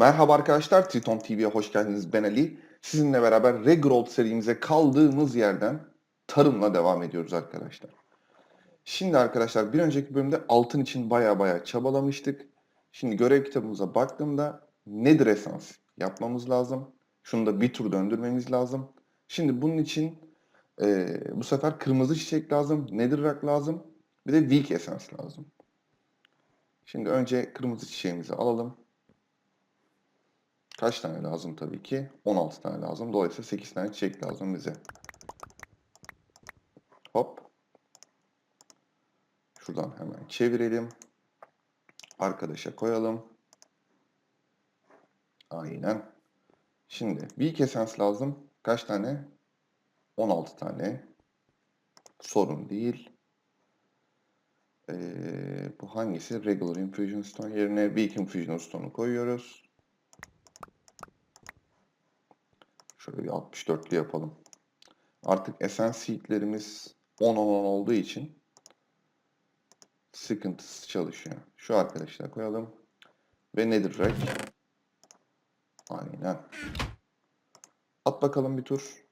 Merhaba arkadaşlar, Triton TV'ye hoş geldiniz. Ben Ali. Sizinle beraber Regrowth serimize kaldığımız yerden tarımla devam ediyoruz arkadaşlar. Şimdi arkadaşlar bir önceki bölümde altın için baya baya çabalamıştık. Şimdi görev kitabımıza baktığımda nedir esans yapmamız lazım. Şunu da bir tur döndürmemiz lazım. Şimdi bunun için e, bu sefer kırmızı çiçek lazım, nedir rock lazım, bir de weak esans lazım. Şimdi önce kırmızı çiçeğimizi alalım. Kaç tane lazım tabii ki? 16 tane lazım. Dolayısıyla 8 tane çiçek lazım bize. Hop. Şuradan hemen çevirelim. Arkadaşa koyalım. Aynen. Şimdi bir kesens lazım. Kaç tane? 16 tane. Sorun değil. Ee, bu hangisi? Regular Infusion Stone yerine Weak Infusion Stone'u koyuyoruz. Şöyle bir 64'lü yapalım. Artık Essence Seed'lerimiz 10-10-10 olduğu için sıkıntısız çalışıyor. Şu arkadaşlar koyalım. Ve nedir Rack? Aynen. At bakalım bir tur.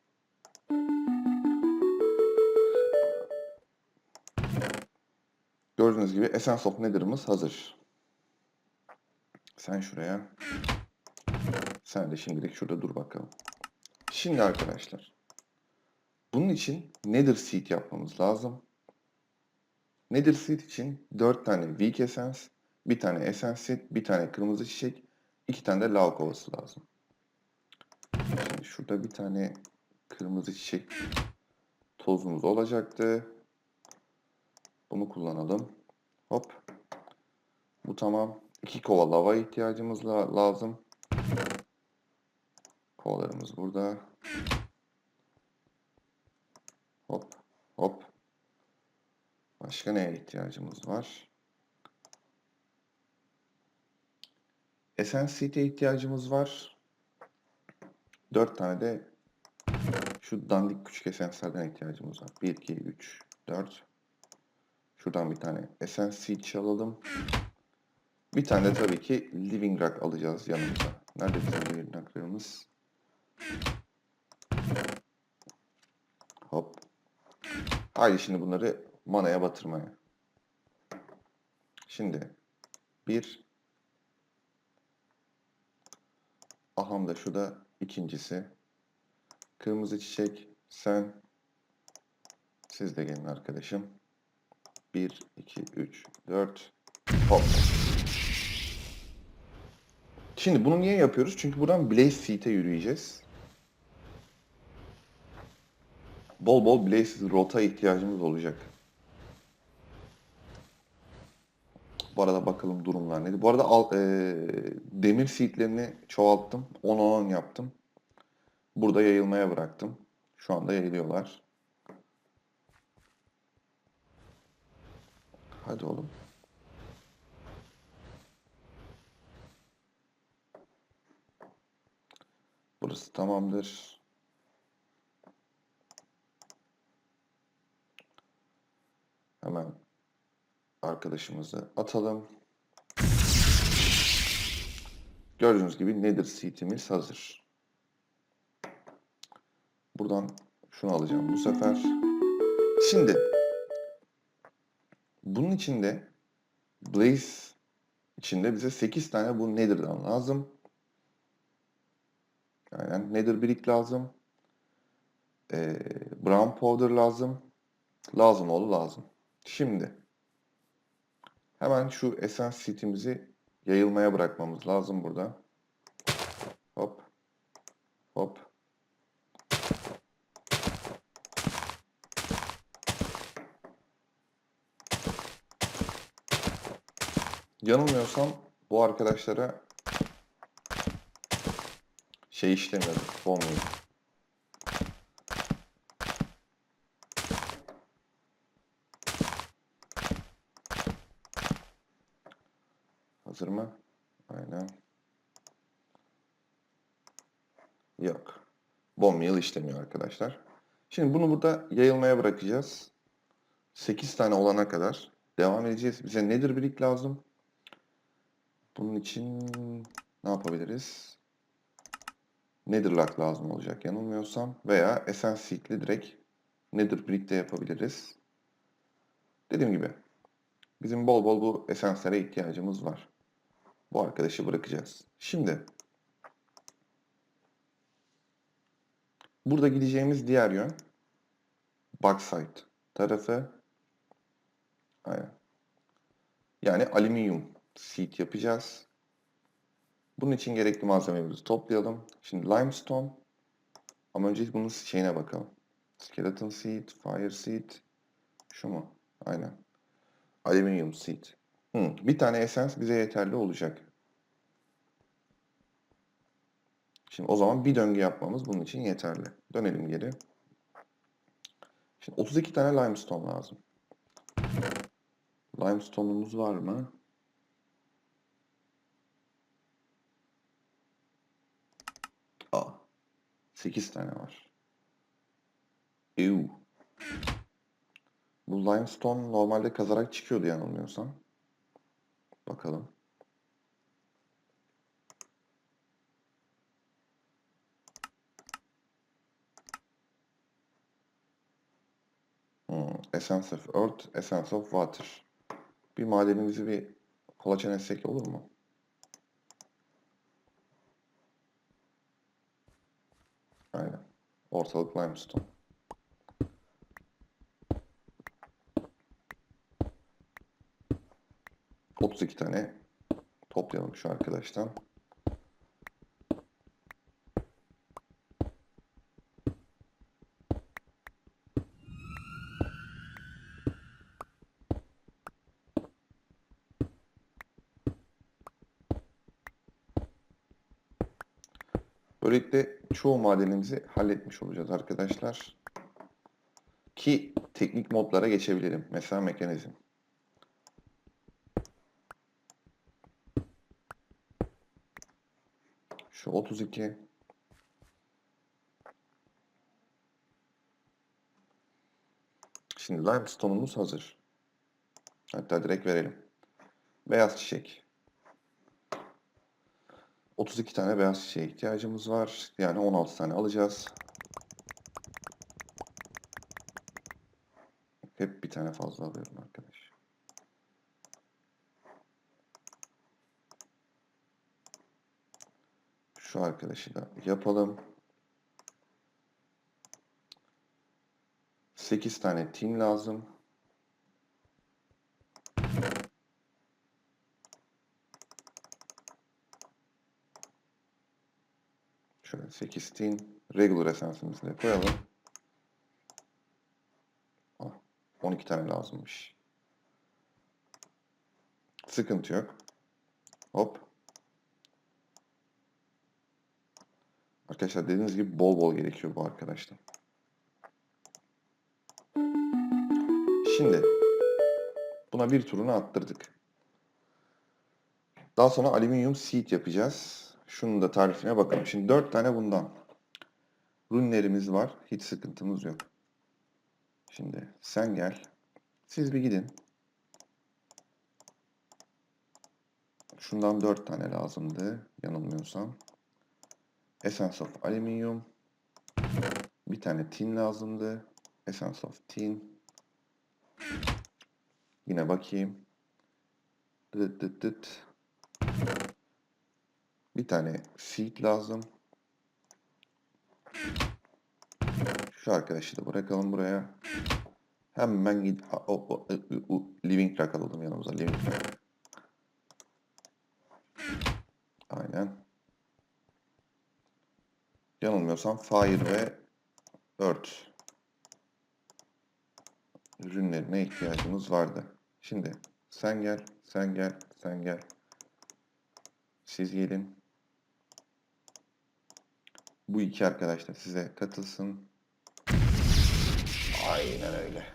Gördüğünüz gibi Essence of Nether'ımız hazır. Sen şuraya. Sen de şimdilik şurada dur bakalım. Şimdi arkadaşlar. Bunun için Nether Seed yapmamız lazım. Nether Seed için 4 tane Weak Essence, bir tane Essence Seed, bir tane kırmızı çiçek, iki tane de lav kovası lazım. Şimdi şurada bir tane kırmızı çiçek tozumuz olacaktı. Bunu kullanalım. Hop. Bu tamam. İki kova lava ihtiyacımız la- lazım. Kovalarımız burada. Hop. Hop. Başka neye ihtiyacımız var? Essence Seed'e ihtiyacımız var. Dört tane de şu dandik küçük esence'lerden ihtiyacımız var. 1, 2, 3, 4. Şuradan bir tane Essence Seed çalalım. Bir tane de tabii ki Living Rock alacağız yanımıza. Nerede bizim Living Rock'larımız? Hop. Haydi şimdi bunları manaya batırmaya. Şimdi bir aham da şu da ikincisi. Kırmızı çiçek sen siz de gelin arkadaşım. 1, 2, 3, 4 hop. Şimdi bunu niye yapıyoruz? Çünkü buradan Blaze Seed'e yürüyeceğiz. Bol bol Blaze rota ihtiyacımız olacak. Bu arada bakalım durumlar neydi. Bu arada al, e, demir seedlerini çoğalttım. 10-10 yaptım. Burada yayılmaya bıraktım. Şu anda yayılıyorlar. Hadi oğlum. Burası tamamdır. Hemen arkadaşımızı atalım. Gördüğünüz gibi Nether Seed'imiz hazır. Buradan şunu alacağım bu sefer. Şimdi bunun içinde Blaze içinde bize 8 tane bu Nether'dan lazım. Yani Nether Brick lazım. Ee, Brown Powder lazım. Lazım oğlu lazım. Şimdi hemen şu Essence Seed'imizi yayılmaya bırakmamız lazım burada. Hop. Hop. Yanılmıyorsam bu arkadaşlara şey işlemiyorum. Olmuyor. Hazır mı? Aynen. Yok. Bomb meal işlemiyor arkadaşlar. Şimdi bunu burada yayılmaya bırakacağız. 8 tane olana kadar devam edeceğiz. Bize nedir brick lazım? Bunun için ne yapabiliriz? Netherlock lazım olacak yanılmıyorsam. Veya Seed'le direkt Nether Brick de yapabiliriz. Dediğim gibi bizim bol bol bu esenslere ihtiyacımız var. Bu arkadaşı bırakacağız. Şimdi burada gideceğimiz diğer yön Backside tarafı. Yani alüminyum seed yapacağız. Bunun için gerekli malzemelerimizi toplayalım. Şimdi limestone. Ama önce bunun şeyine bakalım. Skeleton seed, fire seed. Şu mu? Aynen. Alüminyum seed. Bir tane essence bize yeterli olacak. Şimdi o zaman bir döngü yapmamız bunun için yeterli. Dönelim geri. Şimdi 32 tane limestone lazım. Limestone'umuz var mı? Aa, 8 tane var. Ew. Bu limestone normalde kazarak çıkıyordu yanılmıyorsam. Bakalım. Hmm, Essence of Earth, Essence of Water. Bir madenimizi bir kolaçan etsek olur mu? Aynen. Ortalık limestone. Otuz iki tane toplayalım şu arkadaştan. Böylelikle çoğu madenimizi halletmiş olacağız arkadaşlar. Ki teknik modlara geçebilirim. Mesela mekanizm. Şu 32. Şimdi limestone'umuz hazır. Hatta direkt verelim. Beyaz çiçek. 32 tane beyaz çiçeğe ihtiyacımız var. Yani 16 tane alacağız. Hep bir tane fazla alıyorum arkadaş. Şu arkadaşı da yapalım. 8 tane tim lazım. Şöyle 8 tin regular esansımızı da koyalım. Ah, 12 tane lazımmış. Sıkıntı yok. Hop. Arkadaşlar dediğiniz gibi bol bol gerekiyor bu arkadaşlar. Şimdi buna bir turunu attırdık. Daha sonra alüminyum seed yapacağız. Şunun da tarifine bakalım. Şimdi 4 tane bundan. Runlerimiz var. Hiç sıkıntımız yok. Şimdi sen gel. Siz bir gidin. Şundan 4 tane lazımdı. Yanılmıyorsam. Essence of Alüminyum. Bir tane tin lazımdı. Essence of Tin. Yine bakayım. Dıt dıt dıt. Bir tane seed lazım. Şu arkadaşı da bırakalım buraya. Hemen git. O, o, o, o, living rock alalım yanımıza. Living rock. Aynen. Yanılmıyorsam fire ve earth ürünlerine ihtiyacımız vardı. Şimdi sen gel, sen gel, sen gel. Siz gelin. Bu iki arkadaş da size katılsın. Aynen öyle.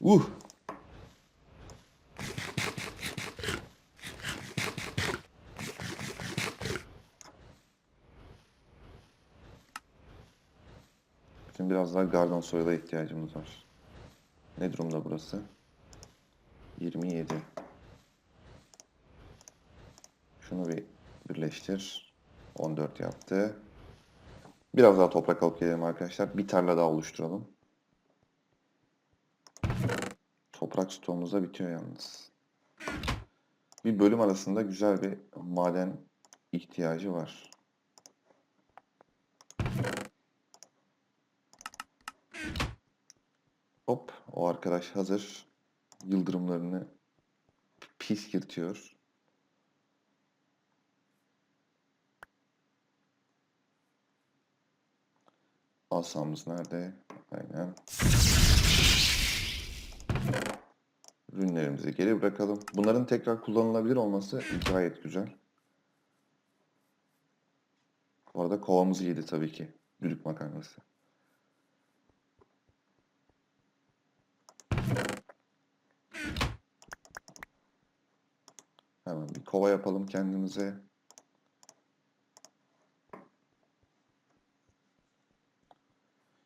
Uh! Şimdi biraz daha Gardon soyula ihtiyacımız var. Ne durumda burası? 27. Şunu bir birleştir. 14 yaptı. Biraz daha toprak alıp gelelim arkadaşlar. Bir tarla daha oluşturalım. Toprak stoğumuz da bitiyor yalnız. Bir bölüm arasında güzel bir maden ihtiyacı var. Hop, o arkadaş hazır. Yıldırımlarını piskirtiyor. Asamız nerede? Aynen. Ürünlerimizi geri bırakalım. Bunların tekrar kullanılabilir olması gayet güzel. Bu arada kovamızı yedi tabii ki. Düdük makarnası. Hemen bir kova yapalım kendimize.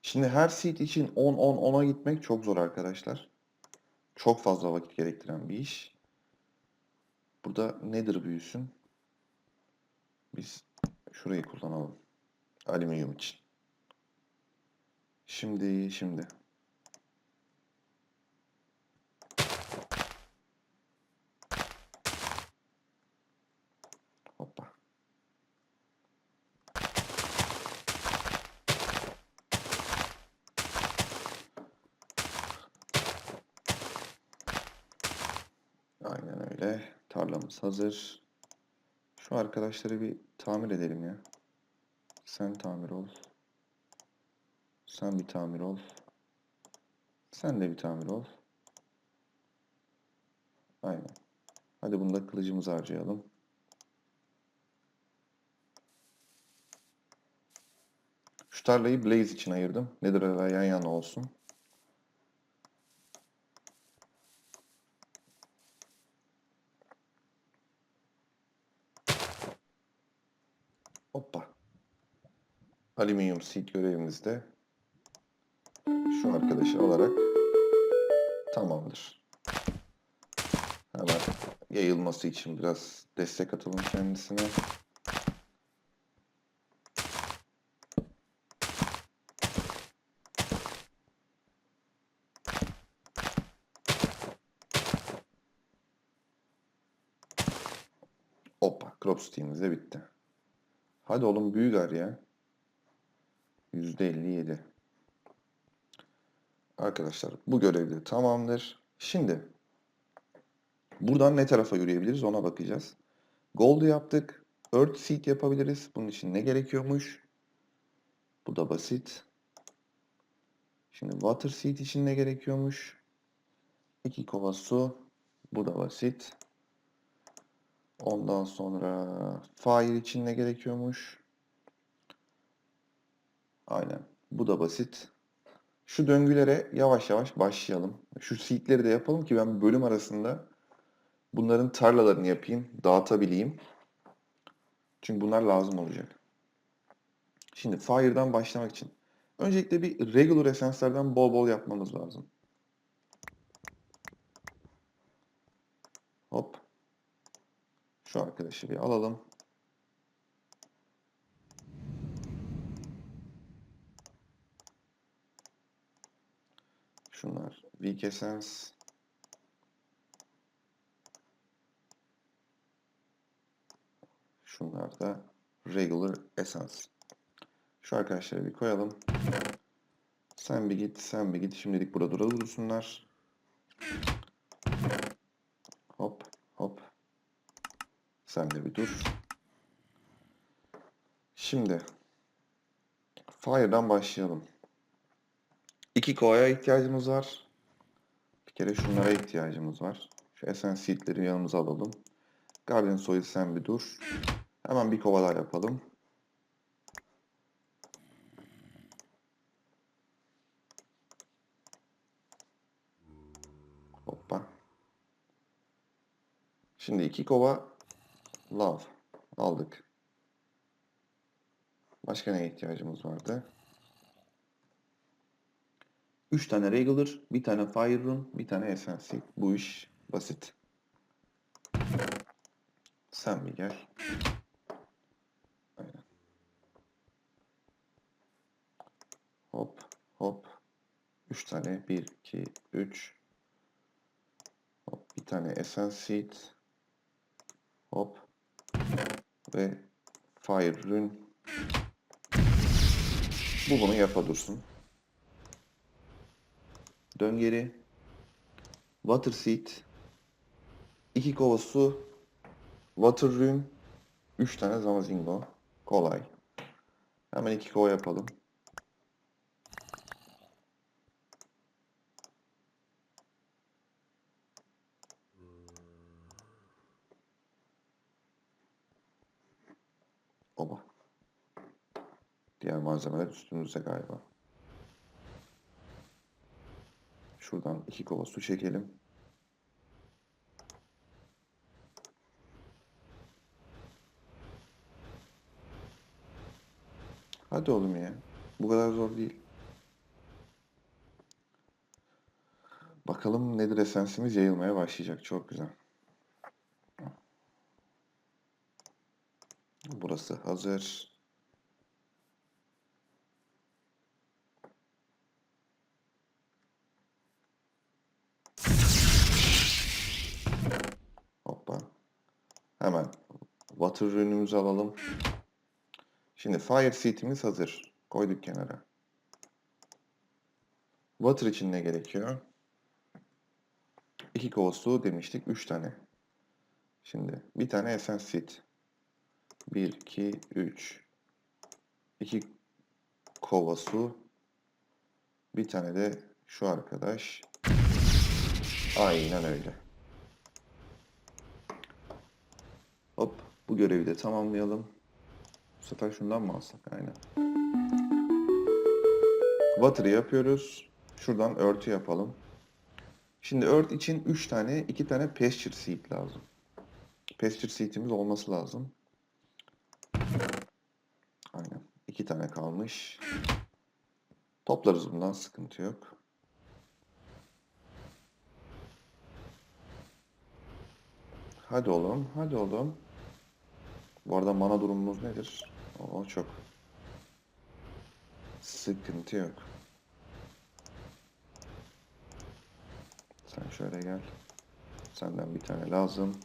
Şimdi her seed için 10 10 10'a gitmek çok zor arkadaşlar. Çok fazla vakit gerektiren bir iş. Burada nedir büyüsün? Biz şurayı kullanalım. Alüminyum için. Şimdi şimdi. Hoppa. Aynen öyle. Tarlamız hazır. Şu arkadaşları bir tamir edelim ya. Sen tamir ol. Sen bir tamir ol. Sen de bir tamir ol. Aynen. Hadi bunda kılıcımızı harcayalım. Şu tarlayı Blaze için ayırdım. Nether'la yan yana olsun. Hoppa. Alüminyum seed görevimizde şu arkadaşı alarak tamamdır. Hemen yayılması için biraz destek atalım kendisine. Hoppa, crop steam'imiz de bitti. Hadi oğlum büyü gar ya. %57. Arkadaşlar bu görev de tamamdır. Şimdi buradan ne tarafa yürüyebiliriz ona bakacağız. Gold'u yaptık. Earth Seed yapabiliriz. Bunun için ne gerekiyormuş? Bu da basit. Şimdi Water Seed için ne gerekiyormuş? 2 kova su. Bu da basit. Ondan sonra Fire için ne gerekiyormuş? Aynen. Bu da basit. Şu döngülere yavaş yavaş başlayalım. Şu seedleri de yapalım ki ben bölüm arasında bunların tarlalarını yapayım, dağıtabileyim. Çünkü bunlar lazım olacak. Şimdi Fire'dan başlamak için. Öncelikle bir regular essence'lerden bol bol yapmamız lazım. Hop. Şu arkadaşı bir alalım. Şunlar weak essence. Şunlar da regular essence. Şu arkadaşları bir koyalım. Sen bir git, sen bir git. Şimdilik burada dura dursunlar. Hop, hop. Sen de bir dur. Şimdi Fire'dan başlayalım. İki kovaya ihtiyacımız var. Bir kere şunlara ihtiyacımız var. Şu Essence Seed'leri yanımıza alalım. Guardian Soil sen bir dur. Hemen bir kova daha yapalım. Hoppa. Şimdi iki kova lav aldık. Başka neye ihtiyacımız vardı? 3 tane regular, bir tane fire rune, bir tane essence. Bu iş basit. Sen bir gel. Aynen. Hop hop. Üç tane. Bir, iki, üç. Hop. Bir tane Essence. Hop. Ve Fire Rune. Bu bunu yapa dursun. Dön geri. Water Seed. İki kova su. Water Rune. Üç tane Zamazingo. Kolay. Hemen iki kova yapalım. Oba. Diğer malzemeler üstümüzde galiba. Şuradan iki kova su çekelim. Hadi oğlum ya. Bu kadar zor değil. Bakalım nedir esensimiz yayılmaya başlayacak. Çok güzel. Burası hazır. Hoppa. Hemen water ürünümüzü alalım. Şimdi fire seat'imiz hazır. Koyduk kenara. Water için ne gerekiyor? İki kova su demiştik. Üç tane. Şimdi bir tane essence seat. 1, 2, 3. 2 kova su. Bir tane de şu arkadaş. Aynen öyle. Hop. Bu görevi de tamamlayalım. Bu sefer şundan mı alsak? Aynen. Water'ı yapıyoruz. Şuradan örtü yapalım. Şimdi ört için 3 tane, 2 tane pasture seed lazım. Pasture seed'imiz olması lazım. Aynen. İki tane kalmış. Toplarız bundan sıkıntı yok. Hadi oğlum, hadi oğlum. Bu arada mana durumumuz nedir? O çok. Sıkıntı yok. Sen şöyle gel. Senden bir tane lazım.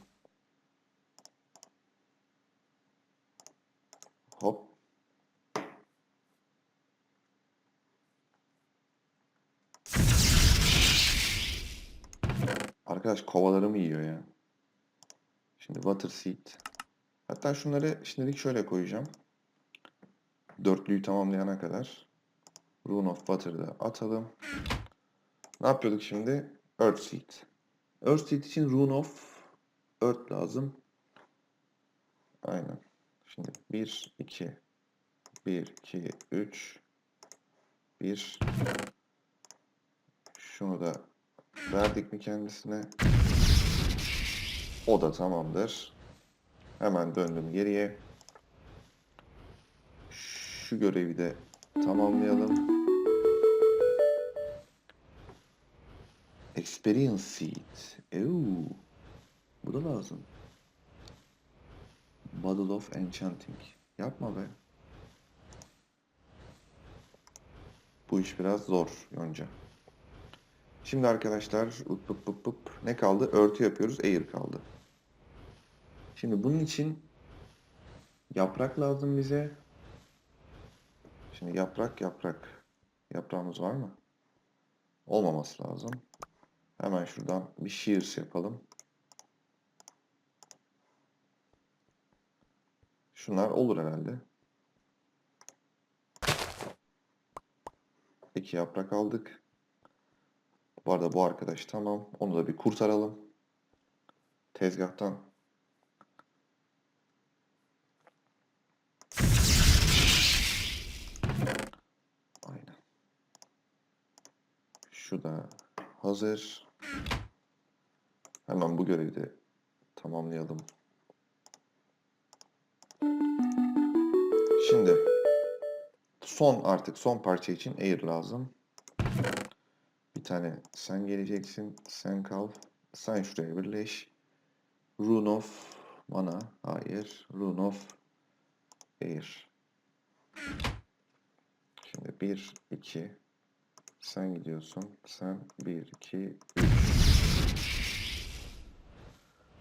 Hop. Arkadaş kovalarımı yiyor ya. Şimdi water seed. Hatta şunları şimdilik şöyle koyacağım. Dörtlüyü tamamlayana kadar. Rune of Water'ı da atalım. Ne yapıyorduk şimdi? Earth seed. Earth seed için Rune of Earth lazım. Aynen. Şimdi 1, 2, 1, 2, 3, 1. Şunu da verdik mi kendisine? O da tamamdır. Hemen döndüm geriye. Şu görevi de tamamlayalım. Experience Seed. Euu. Bu da lazım. Bottle of Enchanting. Yapma be. Bu iş biraz zor Yonca. Şimdi arkadaşlar up, up, up, up. ne kaldı? Örtü yapıyoruz. Air kaldı. Şimdi bunun için yaprak lazım bize. Şimdi yaprak yaprak. Yaprağımız var mı? Olmaması lazım. Hemen şuradan bir shears yapalım. Şunlar olur herhalde. İki yaprak aldık. Bu arada bu arkadaş tamam. Onu da bir kurtaralım. Tezgahtan. Aynen. Şu da hazır. Hemen bu görevi de tamamlayalım. Şimdi son artık son parça için air lazım. Bir tane sen geleceksin. Sen kal. Sen şuraya birleş. Rune of Mana. Hayır. Rune of Air. Şimdi 1, 2. Sen gidiyorsun. Sen 1, 2, 3.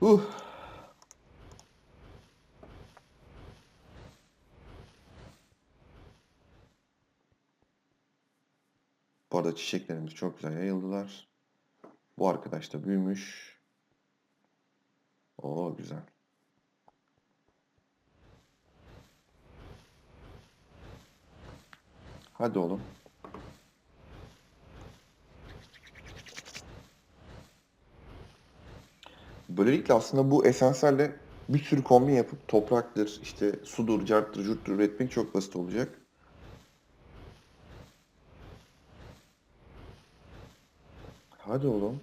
Uh. Bu arada çiçeklerimiz çok güzel yayıldılar. Bu arkadaş da büyümüş. Oo güzel. Hadi oğlum. Böylelikle aslında bu esanslarla bir sürü kombin yapıp topraktır, işte sudur, carttır, curttur üretmek çok basit olacak. Hadi oğlum.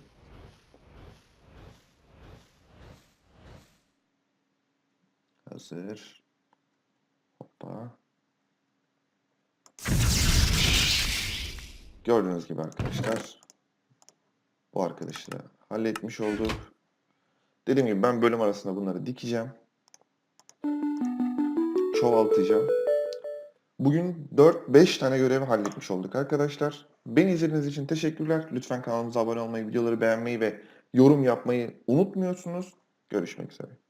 Hazır. Hoppa. Gördüğünüz gibi arkadaşlar. Bu arkadaşı da halletmiş olduk. Dediğim gibi ben bölüm arasında bunları dikeceğim. Çoğaltacağım. Bugün 4-5 tane görevi halletmiş olduk arkadaşlar. Beni izlediğiniz için teşekkürler. Lütfen kanalımıza abone olmayı, videoları beğenmeyi ve yorum yapmayı unutmuyorsunuz. Görüşmek üzere.